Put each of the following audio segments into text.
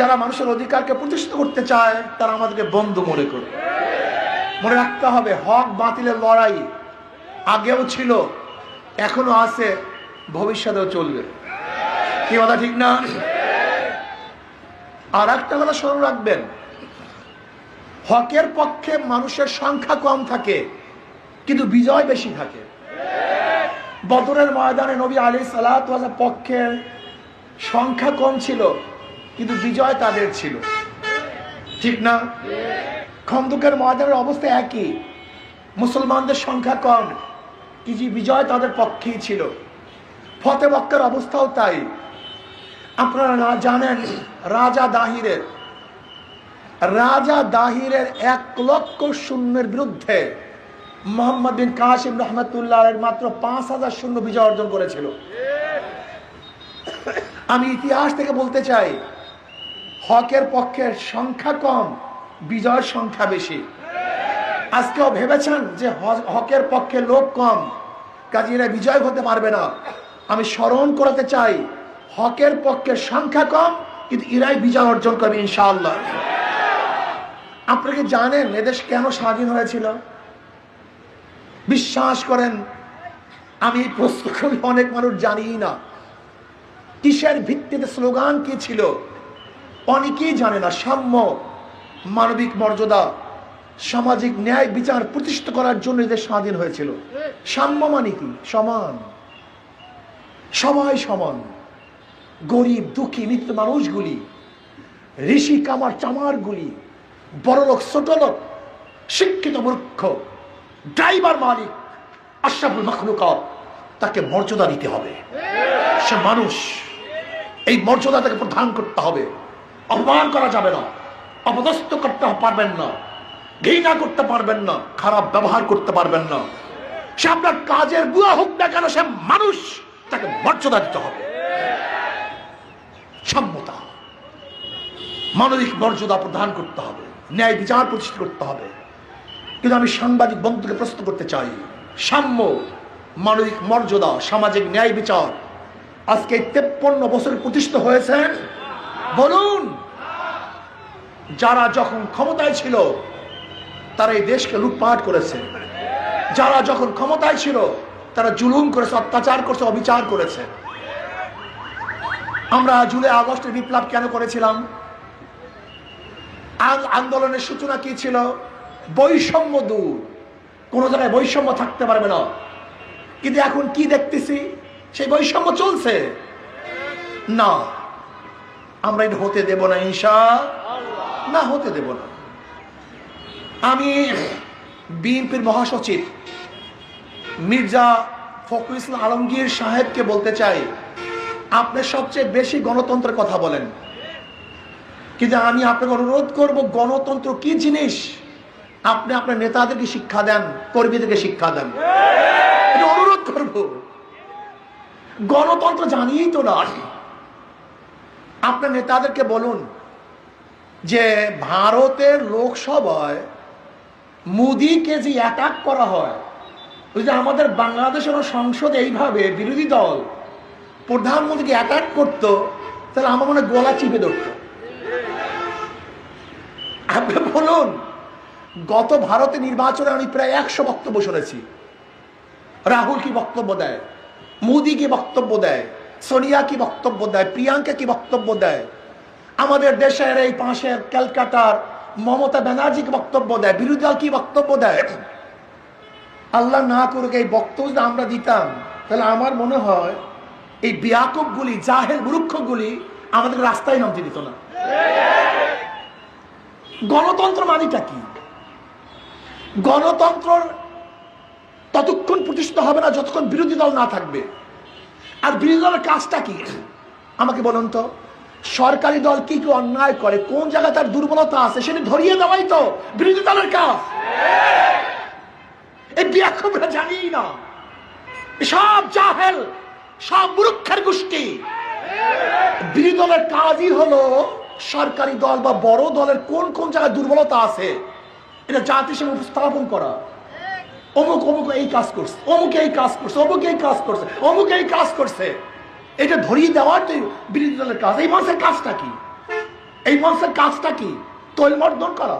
যারা মানুষের অধিকারকে প্রতিষ্ঠিত করতে চায়, তারা আমাদেরকে বন্ধু মনে করে মনে রাখতে হবে, হক বাতিলের লড়াই আগেও ছিল, এখনও আছে, ভবিষ্যতেও চলবে। কি কথা, ঠিক না? আর একটা কথা স্মরণ রাখবেন, হকের পক্ষে মানুষের সংখ্যা কম থাকে, কিন্তু বিজয় বেশি থাকে। বদরের ময়দানে নবী আলী সালাত পক্ষের সংখ্যা কম ছিল কিন্তু বিজয় তাদের ছিল। ঠিক না? খন্দকের ময়দানের অবস্থা একই। মুসলমানদের সংখ্যা কম। কিন্তু বিজয় তাদের পক্ষেই ছিল। ফতে মক্কার অবস্থাও তাই। আপনারা না জানেন, রাজা দাহিরের রাজা দাহিরের এক লক্ষ শূন্যের বিরুদ্ধে মোহাম্মদ বিন কাসিম রহমতুল্লাহ মাত্র পাঁচ হাজার শূন্য বিজয় অর্জন করেছিল। আমি ইতিহাস থেকে বলতে চাই হকের পক্ষের সংখ্যা কম, বিজয়ের সংখ্যা বেশি। আজকেও ভেবেছেন যে হকের পক্ষে লোক কম, কাজে এরা বিজয় হতে পারবে না। আমি স্মরণ করাতে চাই, হকের পক্ষে সংখ্যা কম, কিন্তু এরাই বিজয় অর্জন করবে ইনশাআল্লাহ। কি জানেন এদেশ কেন স্বাধীন হয়েছিল? বিশ্বাস করেন, আমি প্রশ্ন অনেক মানুষ জানি না। কিসের ভিত্তিতে স্লোগান কি ছিল? অনেকেই জানে না সাম্য, মানবিক মর্যাদা, সামাজিক ন্যায় বিচার প্রতিষ্ঠিত করার জন্য এদের স্বাধীন হয়েছিল। সাম্য মানে কি? সমান। সবাই সমান। গরিব, দুঃখী মৃত্যু মানুষগুলি, ঋষি, কামার, চামারগুলি, বড় লোক, ছোট লোক, শিক্ষিত মূর্খ, ড্রাইভার মালিক, আশরাফুল মখলুকাত তাকে মর্যাদা দিতে হবে। সে মানুষ। এই মর্যাদা তাকে প্রধান করতে হবে। অপমান করা যাবে না, অপদস্থ করতে পারবেন না, ঘৃণা করতে পারবেন না, খারাপ ব্যবহার করতে পারবেন না। সে আপনার কাজের বুয়া হোক না কেন, সে মানুষ, তাকে মর্যাদা দিতে হবে। সম্মতা, মানবিক মর্যাদা প্রদান করতে হবে, ন্যায় বিচার প্রতিষ্ঠা করতে হবে। কিন্তু আমি সাংবাদিক বন্ধুকে প্রশ্ন করতে চাই, সাম্য, মানবিক মর্যাদা, সামাজিক ন্যায় বিচার আজকে তেপ্পন্ন বছর প্রতিষ্ঠিত হয়েছেন? বলুন! যারা যখন ক্ষমতায় ছিল, তারা এই দেশকে লুটপাট করেছে। যারা যখন ক্ষমতায় ছিল, তারা জুলুম করেছে, অত্যাচার করেছে, অবিচার করেছে। আমরা জুলাই, আগস্টে বিপ্লব কেন করেছিলাম? আন্দোলনের সূচনা কি ছিল? বৈষম্য দূর। কোনো জায়গায় বৈষম্য থাকতে পারবে না। কিন্তু এখন কি দেখতেছি? সেই বৈষম্য চলছে। না, আমরা এটা হতে দেব না ঈশা না হতে দেব না। আমি বিএনপির মহাসচিব মির্জা ফখরুল ইসলাম আলমগীর সাহেবকে বলতে চাই, আপনি সবচেয়ে বেশি গণতন্ত্রের কথা বলেন। কিন্তু আমি আপনাকে অনুরোধ করব, গণতন্ত্র কি জিনিস? আপনি আপনার নেতাদেরকে শিক্ষা দেন, কর্মীদেরকে শিক্ষা দেন। অনুরোধ করব, গণতন্ত্র জানিয়েই তো না আপনার নেতাদেরকে বলুন যে ভারতের লোকসভায় মোদিকে যে অ্যাটাক করা হয়, ওই যে আমাদের বাংলাদেশের সংসদে এইভাবে বিরোধী দল প্রধানমন্ত্রীকে অ্যাটাক করতো, তাহলে আমার মনে গলা চিপে ধরতো। আপনি বলুন, গত ভারতে নির্বাচনে আমি প্রায় একশো বক্তব্য শুনেছি। রাহুল কি বক্তব্য দেয়? মোদি কি বক্তব্য দেয়? সোনিয়া কি বক্তব্য দেয়? প্রিয়াঙ্কা কি বক্তব্য দেয়? আমাদের দেশের এই পাশের ক্যালকাটার মমতা ব্যানার্জি বক্তব্য দেয়? বিরোধী দল কি বক্তব্য দেয়? আল্লাহ না করুক এই বক্তব্য যদি আমরা দিতাম, তাহলে আমার মনে হয় এই বিয়াকবগুলি জাহের মূর্খগুলি আমাদের রাস্তায় নামতে দিত না। গণতন্ত্র মানিটা কি? গণতন্ত্র ততক্ষণ প্রতিষ্ঠিত হবে না যতক্ষণ বিরোধী দল না থাকবে। আর বিরোধী দলের কাজটা কি? আমাকে বলুন তো। সরকারি দল কি কি অন্যায় করে? কোন জায়গায় তার দুর্বলতা আছে সেটা ধরিয়ে দেওয়াই তো বিরোধী দলের কাজ। এই বিয়াক্ষরা জানি না। সব জাহেল, সব মূর্খের গোষ্ঠী। বিরোধী দলের কাজই হলো সরকারি দল বা বড় দলের কোন কোন জায়গায় দুর্বলতা আছে, এটা জাতির সঙ্গে উপস্থাপন করা। অমুক অমুক এই কাজ করছে, অমুক এই কাজ করছে, অমুক এই কাজ করছে, অমুক এই কাজ করছে। এটা ধরিয়ে দেওয়ার যে বিরোধী দলের কাজ, এই মানুষের কাজটা কি? এই মঞ্চের কাজটা কি? তৈলমর্দন করা।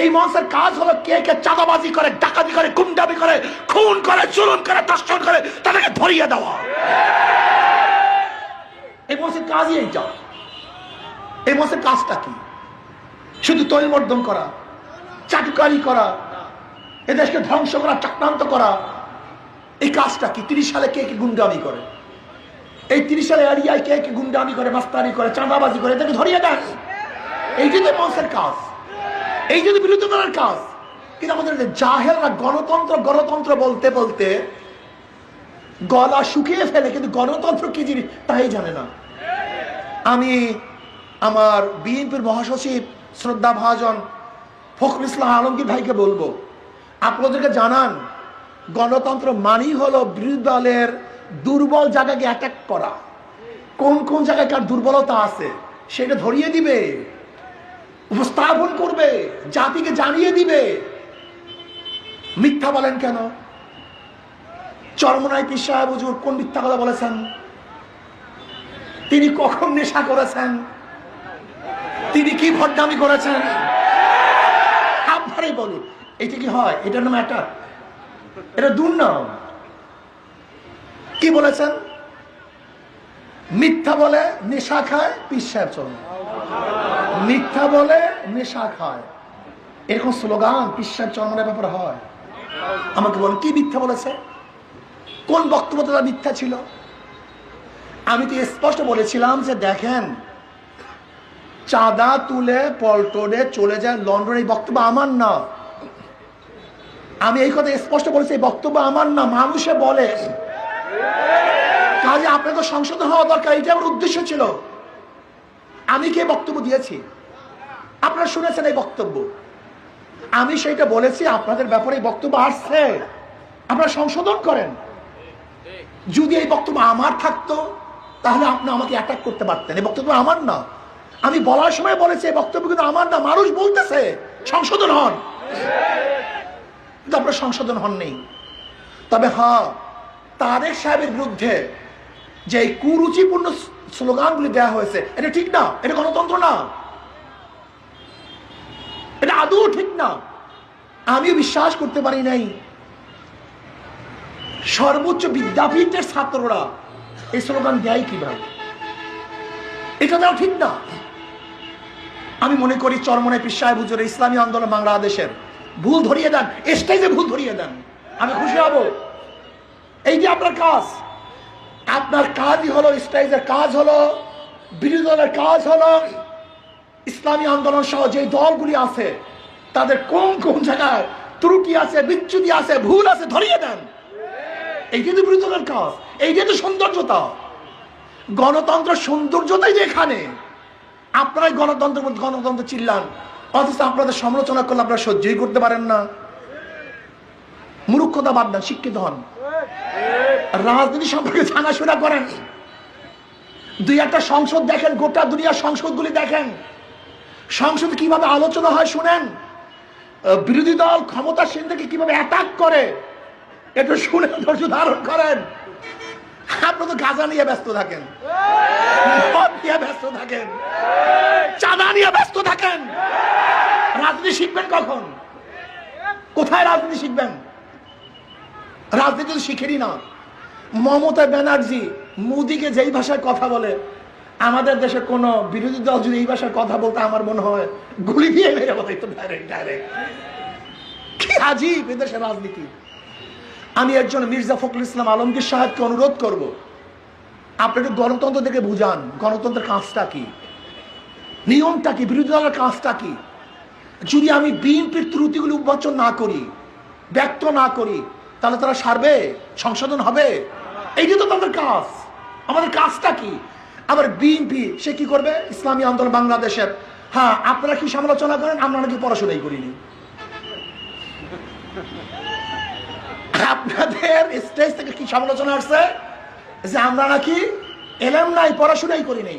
এই মঞ্চের কাজ হলো কে কে চাঁদাবাজি করে, ডাকাতি করে গুন্ডামি করে, খুন করে চুরন করে দর্শন করে, তাদেরকে ধরিয়ে দেওয়া। এই মঞ্চের কাজই এইটা। এই মঞ্চের কাজটা কি? শুধু তৈলমর্দন করা, চাটুকারি করা, এদেশকে ধ্বংস করা, চক্রান্ত করা, এই কাজটা কি? তিরিশ সালে কে কে গুন্ডামি করে? এই তিরিশ সালে এরিয়ায় কে কে গুন্ডামি করে মাস্তানি করে, চাঁদাবাজি করে, এদেরকে ধরিয়ে দেন। এই যে মঞ্চের কাজ, এই যদি বিরোধী করার কাজ, কিন্তু আমাদের জাহেলরা গণতন্ত্র গণতন্ত্র বলতে বলতে গলা শুকিয়ে ফেলে, কিন্তু গণতন্ত্র কি জিনিস তাই জানে না। আমি আমার বিএনপির মহাসচিব শ্রদ্ধা ভাজন ফখরুল ইসলাম আলমগীর ভাইকে বলব, আপনাদেরকে জানান, গণতন্ত্র মানেই হলো বিরোধী দলের দুর্বল জায়গাকে অ্যাটাক করা। কোন কোন জায়গায় কার দুর্বলতা আছে, সেটা ধরিয়ে দিবে, উপস্থাপন করবে, জাতিকে জানিয়ে দিবে। মিথ্যা বলেন কেন? চরমনায় পীর সাহেব হুজুর কোন মিথ্যা কথা বলেছেন? তিনি কখন নেশা করেছেন? তিনি কি ভণ্ডামি করেছেন? আপনারাই বলুন। এটা কি হয়? এটার নাম একটা এটা দুর্নাম। কি বলেছেন? মিথ্যা বলে নেশা খায় সাহেব চরম মিথ্যা বলে নেশা খায়। এরকম স্লোগান পীর সাহেব চরমের ব্যাপারে হয়। আমাকে বলেন, কি মিথ্যা বলেছে? কোন বক্তব্য তারা মিথ্যা ছিল? আমি তো স্পষ্ট বলেছিলাম যে দেখেন, চাঁদা তুলে পল্টনে চলে যায় লন্ডন এই বক্তব্য আমার না। আমি এই কথা স্পষ্ট বলেছি, এই বক্তব্য আমার না। মানুষে বলে কাজে আপনাকে সংশোধন হওয়া দরকার, এটা আমার উদ্দেশ্য ছিল। আমি কে বক্তব্য দিয়েছি? আপনারা শুনেছেন এই বক্তব্য। আমি সেইটা বলেছি, আপনাদের ব্যাপারে বক্তব্য আসছে। আপনারা সংশোধন করেন। যদি এই বক্তব্য আমার থাকতো, তাহলে আপনি আমাকে অ্যাটাক করতে পারতেন। এই বক্তব্য আমার না। আমি বলার সময় বলেছি, এই বক্তব্য কিন্তু আমার না। মানুষ বলতেছে, সংশোধন হন। কিন্তু আপনার সংশোধন হন নেই তবে হ্যাঁ তারেক সাহেবের বিরুদ্ধে যে কুরুচিপূর্ণ স্লোগানগুলি দেওয়া হয়েছে, এটা ঠিক না, এটা গণতন্ত্র না। এটা আদৌ ঠিক না। আমিও বিশ্বাস করতে পারি নাই। সর্বোচ্চ বিদ্যাপীঠের ছাত্ররা এই স্লোগান দেয় কীভাবে এটা দেওয়া ঠিক না। আমি মনে করি চরমনে পীর সাহেব ইসলামী আন্দোলন বাংলাদেশের। ভুল ধরিয়ে দেন, স্টেজে ভুল ধরিয়ে দেন। আমি খুশি হব। এই যে আপনার কাজ, আপনার কাজই হলো স্টেজের কাজ হলো বিরোধী দলের কাজ হলো ইসলামী আন্দোলন সহ যে দলগুলি আছে, তাদের কোন কোন জায়গায় ত্রুটি আছে, বিচ্যুতি আছে, ভুল আছে, ধরিয়ে দেন। এইটাই তো বিরোধী দলের কাজ এইটাই তো সৌন্দর্যতা। গণতন্ত্র সৌন্দর্যতাই যে এখানে, আপনারাই গণতন্ত্র গণতন্ত্র চিল্লান, অথচ আপনাদের সমালোচনা করলে আপনারা সহ্যই করতে পারেন না। মূর্খতা বাদ দেন, শিক্ষিত হন। রাজনীতি সম্পর্কে জানাশোনা করেন। দুই একটা সংসদ দেখেন, গোটা দুনিয়ার সংসদগুলি দেখেন। সংসদে কীভাবে আলোচনা হয় শুনেন? বিরোধী দল ক্ষমতাসীন থেকে কীভাবে অ্যাটাক করে? একটু শুনে ধৈর্য ধারণ করেন। আপনার তো গাজা নিয়ে ব্যস্ত থাকেন। নিয়ে ব্যস্ত থাকেন। চাঁদা নিয়ে ব্যস্ত থাকেন। রাজনীতি শিখবেন কখন? কোথায় রাজনীতি শিখবেন? রাজনীতি তো শিখেনি না। মমতা ব্যানার্জি মোদিকে যেই ভাষায় কথা বলে, আমাদের দেশে কোন বিরোধী দল যদি এই ভাষায় কথা বলতে আমার মনে হয় গুলি দিয়ে মেরে বলে তো ডাইরেক্ট ডাইরেক্ট আজীব এদেশের রাজনীতি। আমি একজন মির্জা ফখরুল ইসলাম আলমগীর সাহেবকে অনুরোধ করব, আপনি একটু গণতন্ত্র থেকে বুঝান, গণতন্ত্রের কাজটা কি? নিয়মটা কি? বিরোধী দলের কাজটা কি? যদি আমি বিএনপির ত্রুটিগুলি উন্মোচন না করি, ব্যক্ত না করি তাহলে তারা সারবে? সংশোধন হবে? এইটা তো তাদের কাজ। আমাদের কাজটা কি? আবার বিএনপি সে কি করবে? ইসলামী আন্দোলন বাংলাদেশের। হ্যাঁ আপনারা কি সমালোচনা করেন? আমরা নাকি পড়াশোনাই করিনি। আপনাদের স্টেজ থেকে কি সমালোচনা আসছে? যে আমরা নাকি এলাম নাই, পড়াশোনাই করি নাই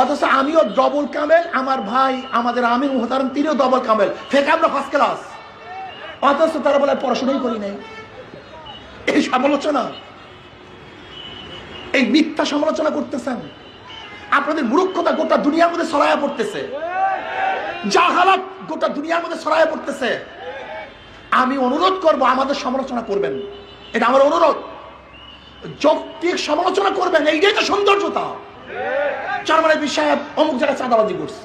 অথচ আমিও ডবল কামেল আমার ভাই, আমাদের আমির মোহতারম, তিনিও ডবল কামেল ফেক, আমরা ফার্স্ট ক্লাস অথচ তারা বলে পড়াশোনাই করি নাই। এই সমালোচনা, এই মিথ্যা সমালোচনা করতেছেন। আপনাদের মূর্খতা গোটা দুনিয়ার মধ্যে ছড়াইয়া পড়তেছে। জাহালাত গোটা দুনিয়ার মধ্যে ছড়াইয়া পড়তেছে। আমি অনুরোধ করব, আমাদের সমালোচনা করবেন। এটা আমার অনুরোধ। যৌক্তিক সমালোচনা করবেন, এইটাই তো সৌন্দর্যতা। চরমানের সাহেব অমুক জায়গায় চাঁদাবাজি করছে।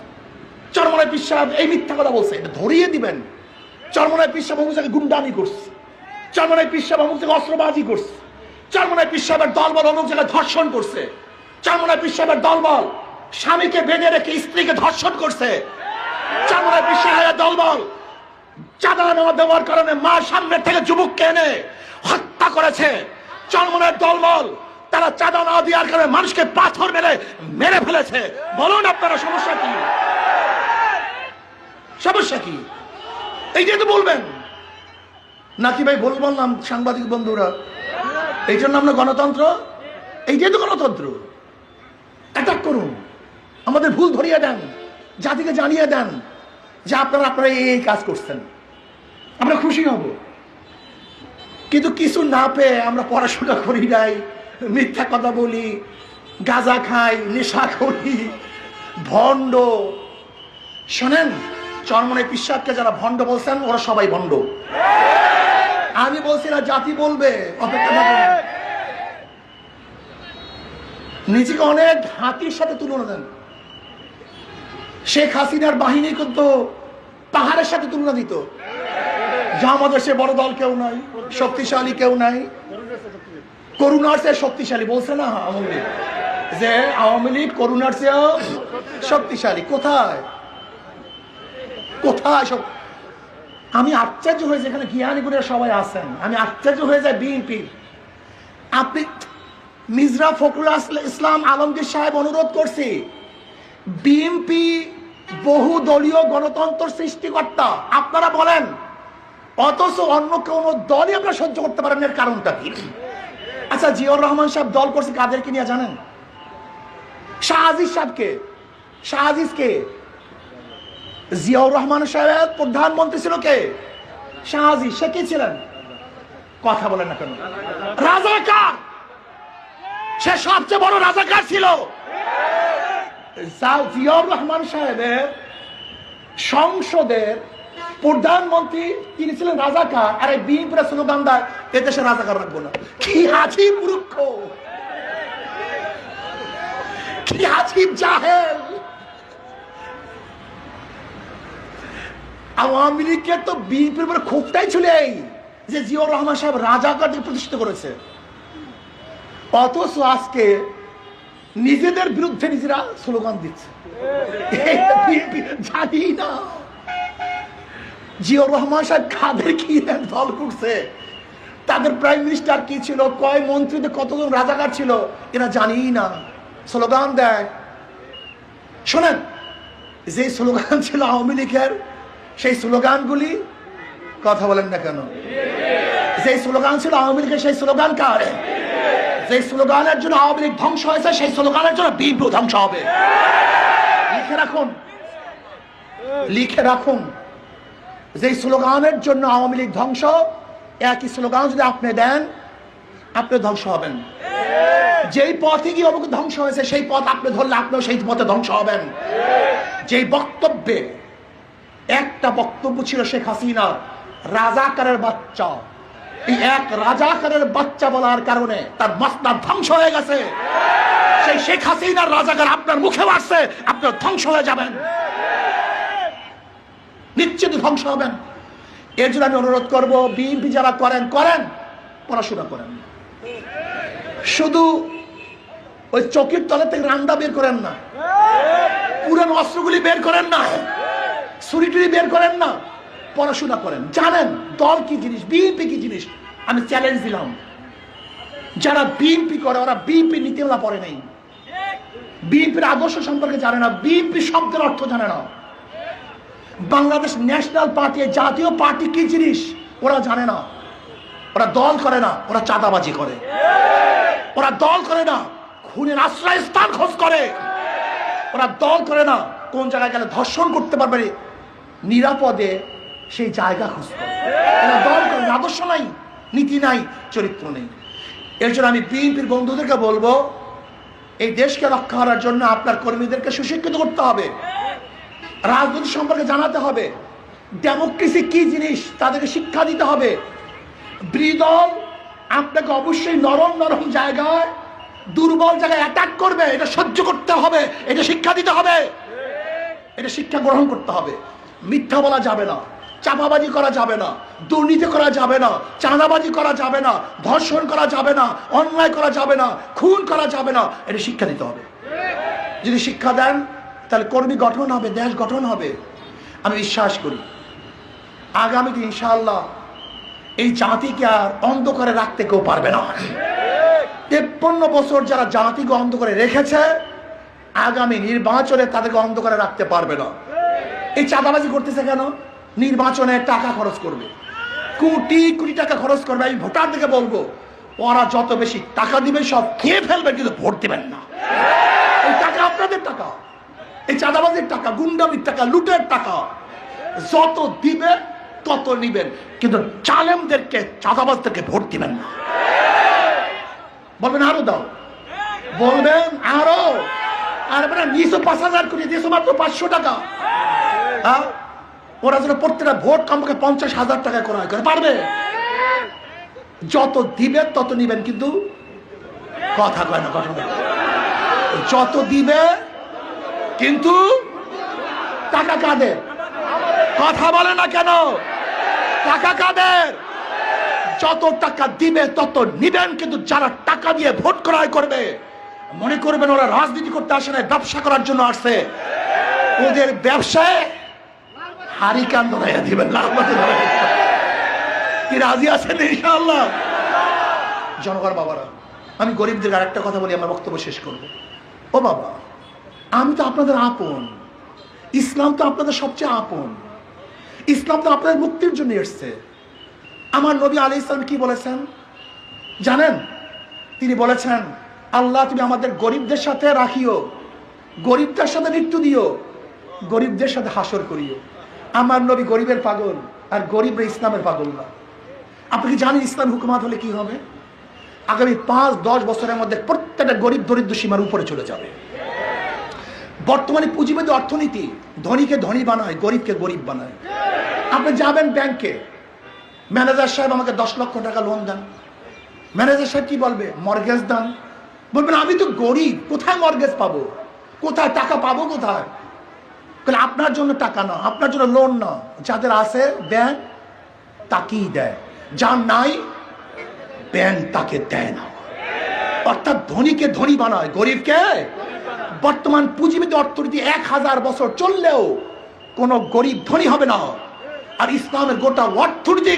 চরমানের সাহেব এই মিথ্যা কথা বলছে, এটা ধরিয়ে দিবেন। চরমানের পীর সাহেব অমুক গুন্ডামি করছে চরমানের পীর সাহেব অমুক জায়গায় অস্ত্রবাজি করছে চরমানের পীর সাহেবের দলবল অমুক জায়গায় ধর্ষণ করছে চরমানের পীর সাহেবের দলবল স্বামীকে বেঁধে রেখে স্ত্রীকে ধর্ষণ করছে চরমানের পীর সাহেবের দলবল চাঁদা নেওয়া দেওয়ার কারণে মা সামনের থেকে যুবককে এনে হত্যা করেছে চরমনের দলবল তারা চাঁদা না দেওয়ার কারণে মানুষকে পাথর মেরে মেরে ফেলেছে। বলুন আপনারা সমস্যা কি? সমস্যা কি? এইটাই তো বলবেন। নাকি ভাই ভুল বললাম, সাংবাদিক বন্ধুরা? এই জন্য আমরা গণতন্ত্র? এইটাই তো গণতন্ত্র। অ্যাটাক করুন। আমাদের ভুল ধরিয়ে দেন, জাতিকে জানিয়ে দেন যে আপনারা আপনারা এই কাজ করছেন। আমরা খুশি হব। কিন্তু কিছু না পেয়ে আমরা পড়াশোনা করি নাই, মিথ্যা কথা বলি, গাঁজা খাই, নেশা করি, ভণ্ড। শোনেন চরমনে পিসাবকে যারা ভণ্ড বলছেন, ওরা সবাই ভণ্ড। আমি বলছি না, জাতি বলবে, অপেক্ষা নিজেকে অনেক হাতির সাথে তুলনা দেন। শেখ হাসিনার বাহিনী কিন্তু পাহাড়ের সাথে তুলনা দিত। যে আমাদের সে বড় দল কেউ নাই, শক্তিশালী কেউ নাই। করুণার চেয়ে শক্তিশালী বলছে না আওয়ামী লীগ। যে আওয়ামী লীগ, করুণার চেয়েও শক্তিশালী। কোথায়? কোথায় সব আমি আশ্চর্য হয়ে যেখানে জ্ঞানীগুণের সবাই আছেন। আমি আশ্চর্য হয়ে যাই বিএনপির। আপনি মিজরা ফখরুল ইসলাম আলমগীর সাহেব অনুরোধ করছি, বিএনপি বহু দলীয় গণতন্ত্র সৃষ্টিকর্তা, আপনারা বলেন, অথচ অন্য কোন দলই আপনারা সহ্য করতে পারেন এর কারণটা কি? আচ্ছা জিয়র রহমান সাহেব দল করছে কাদেরকে নিয়ে জানেন? শাহাজিজ সাহেবকে। শাহাজিজকে জিয়াউর রহমান সাহেব প্রধানমন্ত্রী ছিল কে? শাহাজি, সে কে ছিলেন? কথা বলেন না কেন? রাজাকার! সে সবচেয়ে বড় রাজাকার ছিল। জিয়াউর রহমান সাহেবের সংসদের প্রধানমন্ত্রী তিনি ছিলেন রাজাকার, আর বিএনপির স্লোগান দেয় এদেশে রাজাকার রাখব না। কি আজীব মূর্খ! কি আজীব জাহেল! আওয়ামী লীগের তো বিএনপির উপরে ক্ষোভটাই ছিল এই যে জিয়াউর রহমান সাহেব রাজাকারদের প্রতিষ্ঠিত করেছে। অথচ আজকে নিজেদের বিরুদ্ধে নিজেরা স্লোগান দিচ্ছে। জানি না। জিয়াউর রহমান সাহেব কাদের কি দল করছে? তাদের প্রাইম মিনিস্টার কি ছিল? কয় মন্ত্রীদের কতজন রাজাকার ছিল? এরা জানি না। স্লোগান দেয়। শোনেন, যে স্লোগান ছিল আওয়ামী লীগের সেই স্লোগানগুলি কথা বলেন না কেন? যে স্লোগান ছিল আওয়ামী লীগের, সেই স্লোগান কার? যে স্লোগানের জন্য আওয়ামী লীগ ধ্বংস হয়েছে, সেই স্লোগানের জন্য বিএনপি ধ্বংস হবে। লিখে রাখুন। লিখে রাখুন। যে স্লোগানের জন্য আওয়ামী লীগ ধ্বংস, একই স্লোগান যদি আপনি দেন, আপনি ধ্বংস হবেন। যেই পথে গিয়ে অমুক ধ্বংস হয়েছে, সেই পথ আপনি ধরলে আপনিও সেই পথে ধ্বংস হবেন। যেই বক্তব্যে একটা বক্তব্য ছিল শেখ হাসিনা রাজাকারের বাচ্চা। এই এক রাজাকারের বাচ্চা বলার কারণে তার মাস্টার ধ্বংস হয়ে গেছে। সেই শেখ হাসিনার রাজাকার আপনার মুখে মারছে আপনার ধ্বংস হয়ে যাবেন। নিশ্চিত ধ্বংস হবেন। এর জন্য আমি অনুরোধ করব, বিএনপি যারা করেন করেন, পড়াশোনা করেন। শুধু ওই চকির তলে থেকে রান্ডা বের করেন না, পুরান অস্ত্রগুলি বের করেন না। ছুরি টুরি বের করেন না, পড়াশোনা করেন। জানেন দল কি জিনিস, বিএনপি কি জিনিস? আমি চ্যালেঞ্জ দিলাম। যারা বিএনপি করে, ওরা বিএনপি নীতিমালা পড়ে নেই। বিএনপির আদর্শ সম্পর্কে জানে না, বিএনপি শব্দের অর্থ জানে না। বাংলাদেশ ন্যাশনাল পার্টি জাতীয় পার্টি কি জিনিস, ওরা জানে না। ওরা দল করে না, ওরা চাঁদাবাজি করে। ওরা দল করে না, খুনের আশ্রয় স্থান খোঁজ করে। ওরা দল করে না, কোন জায়গায় গেলে ধর্ষণ করতে পারবে নিরাপদে সেই জায়গা খোঁজ করে দল আদর্শ নাই, নীতি নাই, চরিত্র নেই। এর জন্য আমি বিএনপির বন্ধুদেরকে বলব, এই দেশকে রক্ষা করার জন্য আপনার কর্মীদেরকে সুশিক্ষিত করতে হবে। রাজনীতি সম্পর্কে জানাতে হবে। ডেমোক্রেসি কি জিনিস, তাদেরকে শিক্ষা দিতে হবে। বিরোধী আপনাকে অবশ্যই নরম নরম জায়গায়, দুর্বল জায়গায় অ্যাটাক করবে। এটা সহ্য করতে হবে। এটা শিক্ষা দিতে হবে। এটা শিক্ষা গ্রহণ করতে হবে। মিথ্যা বলা যাবে না চাপাবাজি করা যাবে না, দুর্নীতি করা যাবে না, চাঁদাবাজি করা যাবে না, ধর্ষণ করা যাবে না, অন্যায় করা যাবে না, খুন করা যাবে না, এটা শিক্ষা দিতে হবে। যদি শিক্ষা দেন, তাহলে কর্মী গঠন হবে, দেশ গঠন হবে। আমি বিশ্বাস করি, আগামীতে ইনশাআল্লাহ এই জাতিকে আর অন্ধকারে রাখতে কেউ পারবে না। তেপ্পন্ন বছর যারা জাতিকে অন্ধকারে রেখেছে, আগামী নির্বাচনে তাদেরকে অন্ধকারে রাখতে পারবে না। এই চাঁদাবাজি করতেছে কেন? নির্বাচনে টাকা খরচ করবে। কোটি কোটি টাকা খরচ করবে, আমি ভোটারদেরকে বলব, ওরা যত বেশি টাকা দিবে, সব খেয়ে ফেলবে, কিন্তু ভোট দিবেন না। এই টাকা আপনাদের টাকা। এই চাঁদাবাজির টাকা, গুন্ডামির টাকা, লুটের টাকা। যত দিবে, তত নিবেন। কিন্তু চালেমদেরকে চাঁদাবাজদেরকে ভোট দিবেন না। বলবেন আরও দাও। বলবেন আরও। আর আপনারা নিশো পাঁচ হাজার করে দিয়েছ মাত্র পাঁচশো টাকা। হ্যাঁ? ওরা যেন প্রত্যেকটা ভোট কমপক্ষে পঞ্চাশ হাজার টাকা করা করে পারবে? যত দিবেন তত নিবেন, কিন্তু কথা কয় না, কথা যত দিবে, কিন্তু টাকা কাদের? কথা বলে না কেন? টাকা কাদের? যত টাকা দিবে, তত নিবেন, কিন্তু যারা টাকা দিয়ে ভোট ক্রয় করবে, মনে করবেন ওরা রাজনীতি করতে আসে না ব্যবসা করার জন্য আসছে। ওদের ব্যবসায় হারিকান ধরাইয়া দিবেন। কি রাজি আছেন ইনশাআল্লাহ? জনগণ বাবারা, আমি গরিবদের আরেকটা কথা বলি, আমার বক্তব্য শেষ করব। ও বাবা, আমি তো আপনাদের আপন। ইসলাম তো আপনাদের সবচেয়ে আপন। ইসলাম তো আপনাদের মুক্তির জন্য এসছে। আমার নবী আলী ইসলাম কি বলেছেন? জানেন? তিনি বলেছেন, আল্লাহ তুমি আমাদের গরিবদের সাথে রাখিও, গরিবদের সাথে মৃত্যু দিও, গরিবদের সাথে হাসর করিও। আমার নবী গরিবের পাগল আর গরিবরা ইসলামের পাগল না। আপনি কি জানেন ইসলাম হুকুমাত হলে কি হবে? আগামী পাঁচ, দশ বছরের মধ্যে প্রত্যেকটা গরিব দরিদ্র সীমার উপরে চলে যাবে। বর্তমানে পুঁজিবাদী অর্থনীতি ধনীকে ধনী বানায়, গরিবকে গরিব বানায়। আপনি যাবেন ব্যাংকে ম্যানেজার সাহেব আমাকে দশ লক্ষ টাকা লোন দেন। ম্যানেজার সাহেব কি বলবে? মর্গেজ দেন। বলবেন, আমি তো গরিব, কোথায় মর্গেজ পাবো? কোথায় টাকা পাবো কোথায়? তাহলে আপনার জন্য টাকা না, আপনার জন্য লোন না। যাদের আছে ব্যাংক তাকেই দেয়। যার নাই ব্যাংক তাকে দেয় না। অর্থাৎ ধনীকে ধনী বানায়, গরিবকে। বর্তমান পুঁজিবিদ অর্থনীতি এক হাজার বছর চললেও কোনো গরিব ধনী হবে না। আর ইসলামের গোটা অর্থনীতি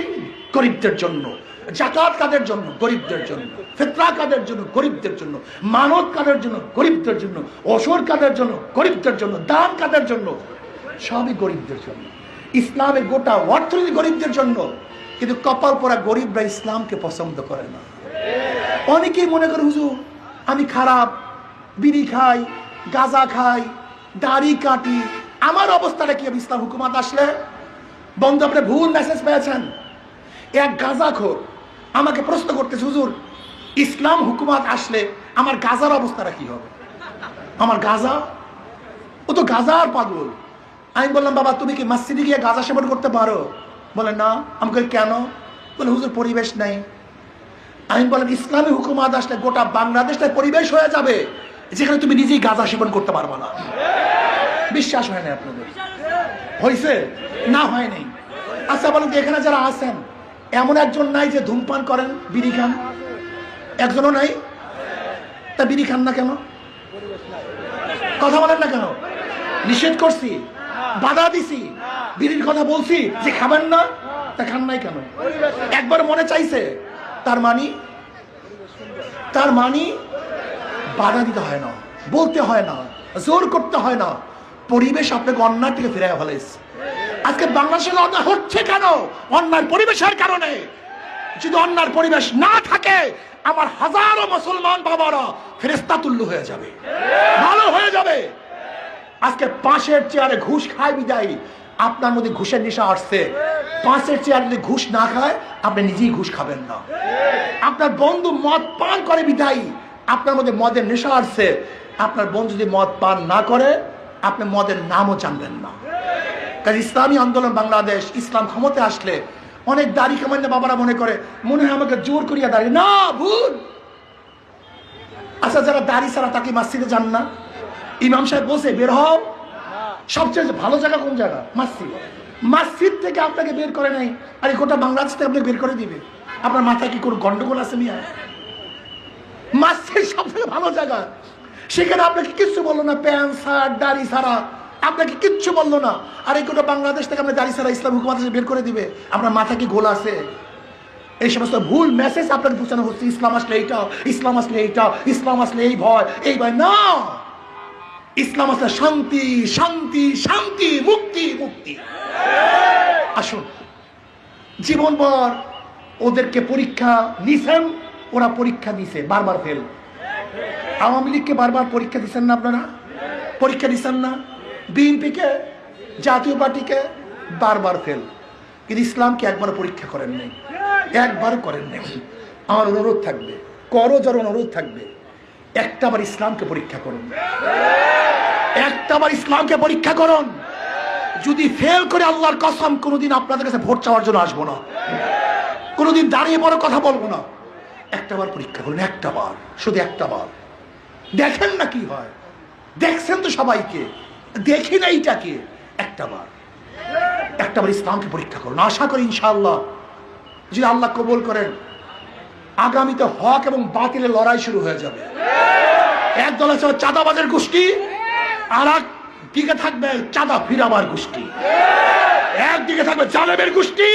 গরিবদের জন্য। জাকাত কাদের জন্য? গরিবদের জন্য। ফেতরা কাদের জন্য? গরিবদের জন্য। মানত কাদের জন্য? গরিবদের জন্য। অসর কাদের জন্য? গরিবদের জন্য। দান কাদের জন্য? সবই গরিবদের জন্য। ইসলামের গোটা অর্থনীতি গরিবদের জন্য। কিন্তু কপাল পরা গরিবরা ইসলামকে পছন্দ করে না। অনেকেই মনে করে, হুজুর, আমি খারাপ, বিড়ি খাই, গাঁজা খাই, দাড়ি কাটি। আমার অবস্থাটা কি? ইসলাম হুকুমাত আসলে বন্ধু আপনি ভুল মেসেজ পেয়েছেন। এক গাঁজাখোর আমাকে প্রশ্ন করতেছে, হুজুর, ইসলাম হুকুমাত আসলে আমার গাজার অবস্থাটা কি হবে? আমার গাজা? ও তো গাজার পাগল। আমি বললাম, বাবা, তুমি কি মসজিদে গিয়ে গাঁজা সেবন করতে পারো? বলে, না। আমাকে কেন? বলে, হুজুর, পরিবেশ নাই। আমি বললাম, ইসলামী হুকুমাত আসলে গোটা বাংলাদেশটায় পরিবেশ হয়ে যাবে, যেখানে তুমি নিজেই গাঁজা সেবন করতে পারবে না। বিশ্বাস হয় না আপনাদের? হয়েছে না হয় নাই। আচ্ছা বলুন এখানে যারা আছেন এমন একজন নাই যে ধূমপান করেন, বিড়ি খান। একজনও নাই? তা বিড়ি খান না কেন? কথা বলেন না কেন? নিষেধ করছি, বাধা দিছি, বিড়ির কথা বলছি যে খাবেন না, তা খান নাই কেন? একবার মনে চাইছে, তার মানি তার মানি বাধা দিতে হয় না, বলতে হয় না, জোর করতে হয় না। পরিবেশ আপনাকে অন্যায় থেকে ফিরে ফেলেছে আজকে বাংলাদেশের অন্যায় হচ্ছে কেন? অন্যায় পরিবেশের কারণে। যদি অন্যার পরিবেশ না থাকে, আমার হাজারো মুসলমান বাবারা ফেরেস্তা তুল্য হয়ে যাবে। ভালো হয়ে যাবে। আজকে পাশের চেয়ারে ঘুষ খায় বিদায়। আপনার মধ্যে ঘুষের নেশা আসছে। পাশের চেয়ারে যদি ঘুষ না খায়, আপনি নিজেই ঘুষ খাবেন না। আপনার বন্ধু মদ পান করে বিদায়। আপনার মধ্যে মদের নেশা আসছে। আপনার বন্ধু যদি মদ পান না করে, আপনি মদের নামও জানবেন না। কারণ ইসলামী আন্দোলন বাংলাদেশ, ইসলাম ক্ষমতা আসলে অনেক দাড়ি কামান্য বাবারা মনে করে, মনে হয় আমাকে জোর করিয়া দাঁড়িয়ে, না, ভুল। আচ্ছা যারা দাড়ি ছাড়া তাকে মাসজিদে যান না? ইমাম সাহেব বসে বের হও। সবচেয়ে ভালো জায়গা কোন জায়গা? মসজিদ। মসজিদ থেকে আপনাকে বের করে নাই, আর গোটা বাংলাদেশ থেকে আপনাকে বের করে দিবে। আপনার মাথায় কি কোনো গন্ডগোল আছে মিয়া? মসজিদ সব ভালো জায়গা। সেখানে আপনাকে কিচ্ছু বলল না, প্যান্ট, শার্ট, দাড়ি ছাড়া। আপনাকে কিচ্ছু বলল না। আর এই গোটা বাংলাদেশ থেকে আপনি দাড়ি ছাড়া ইসলাম হুকুমাত বের করে দিবে। আপনার মাথা কি গোল আছে? এই সমস্ত ভুল মেসেজ আপনাকে পৌঁছানো হচ্ছে। ইসলাম আসলে এইটা ইসলাম আসলে এইটা ইসলাম আসলে এই ভয় এই ভয় না। ইসলাম আসলে শান্তি শান্তি শান্তি, মুক্তি মুক্তি। আসুন। জীবনভর ওদেরকে পরীক্ষা নিছেন, ওরা পরীক্ষা দিছে, বারবার ফেল আওয়ামী লীগকে বারবার পরীক্ষা দিচ্ছেন না আপনারা? পরীক্ষা দিচ্ছেন না? বিএনপিকে, জাতীয় পার্টিকে বারবার ফেল কিন্তু ইসলামকে একবার পরীক্ষা করেন নাই। একবার করেন নাই। আমার অনুরোধ থাকবে, করো যার অনুরোধ থাকবে, একটা একটাবার ইসলামকে পরীক্ষা করুন। একটা একটাবার ইসলামকে পরীক্ষা করুন। যদি ফেল করে আল্লাহর কসম, কোনোদিন আপনাদের কাছে ভোট চাওয়ার জন্য আসব না। কোনোদিন দাঁড়িয়ে বড় কথা বলব না। একটাবার পরীক্ষা করুন একটাবার শুধু একটাবার দেখেন না কি হয়। দেখছেন তো সবাইকে। দেখি না এইটাকে। একটাবার একটাবার ইসলামকে পরীক্ষা করুন। আশা করি ইনশাআল্লাহ। যদি আল্লাহ কবল করেন, আগামীতে হক এবং বাতিলের লড়াই শুরু হয়ে যাবে। এক দল আছে চাঁদাবাজের গোষ্ঠী, আর এক দিকে থাকবে চাঁদা ফিরাবার গোষ্ঠী একদিকে থাকবে জালেমের গোষ্ঠী,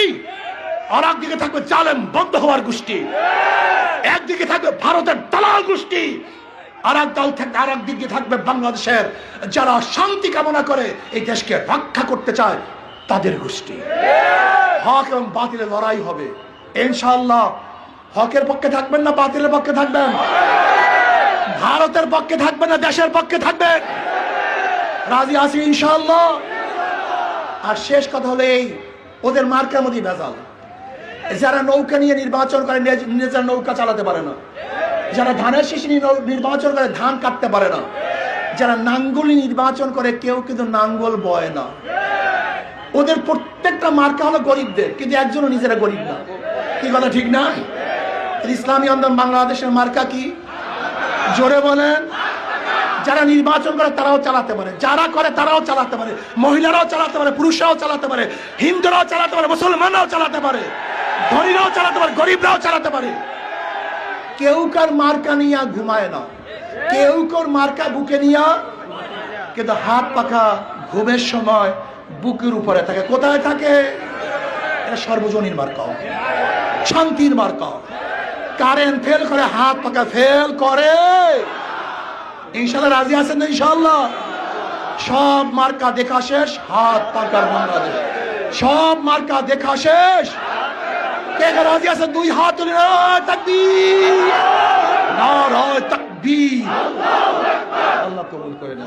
আর একদিকে থাকবে জালেম বন্ধ হওয়ার গোষ্ঠী। একদিকে থাকবে ভারতের দালাল গোষ্ঠী। আর এক দল থাকবে আর একদিকে থাকবে বাংলাদেশের। যারা শান্তি কামনা করে এই দেশকে রক্ষা করতে চায়, তাদের গোষ্ঠী। হক এবং বাতিলের লড়াই হবে। ইনশাআল্লাহ, হকের পক্ষে থাকবেন না বাতিলের পক্ষে থাকবেন? ভারতের পক্ষে থাকবেন না দেশের পক্ষে থাকবেন? রাজি আছি ইনশাআল্লাহ? আর শেষ কথা হলো এই, ওদের মার্কার মধ্যে ভেজাল। যারা নৌকা নিয়ে নির্বাচন করে, নিজ- নিজের নৌকা চালাতে পারে না। যারা ধানের শীষ নির্বাচন করে ধান কাটতে পারে না। যারা নাঙ্গলি নির্বাচন করে কেউ কিন্তু নাঙ্গল বয় না। ওদের প্রত্যেকটা মার্কা হলো গরিবদের, কিন্তু একজনও নিজেরা গরিব না। কি কথা ঠিক না? ইসলামী আন্দোলন বাংলাদেশের মার্কা কি? জোরে বলেন। যারা নির্বাচন করে তারাও চালাতে পারে। যারা করে তারাও চালাতে পারে। মহিলারাও চালাতে পারে, পুরুষরাও চালাতে পারে, হিন্দুরাও চালাতে পারে, মুসলমানরাও চালাতে পারে, ধনীরাও চালাতে পারে, গরিবরাও চালাতে পারে। কেউ কার মার্কা নিয়ে ঘুমায় না। কেউ কার মার্কা বুকে নিয়ে, কিন্তু হাত পাখা ঘুমের সময় বুকের উপরে থাকে। কোথায় থাকে? এটা সর্বজনীন মার্কা। শান্তির মার্কা। কারেন্ট ফেল করে, হাত পাকা ফেল করে। ইনশাল্লাহ রাজি আছেন না ইনশাল্লাহ সব মার্কা দেখা শেষ, হাত পাকার বাংলাদেশ সব মার্কা দেখা শেষ। রাজি আছেন? দুই হাত তুলে নারায় তাকবীর নারায় তাকবীর। আল্লাহ কবুল করে না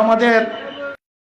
আমাদের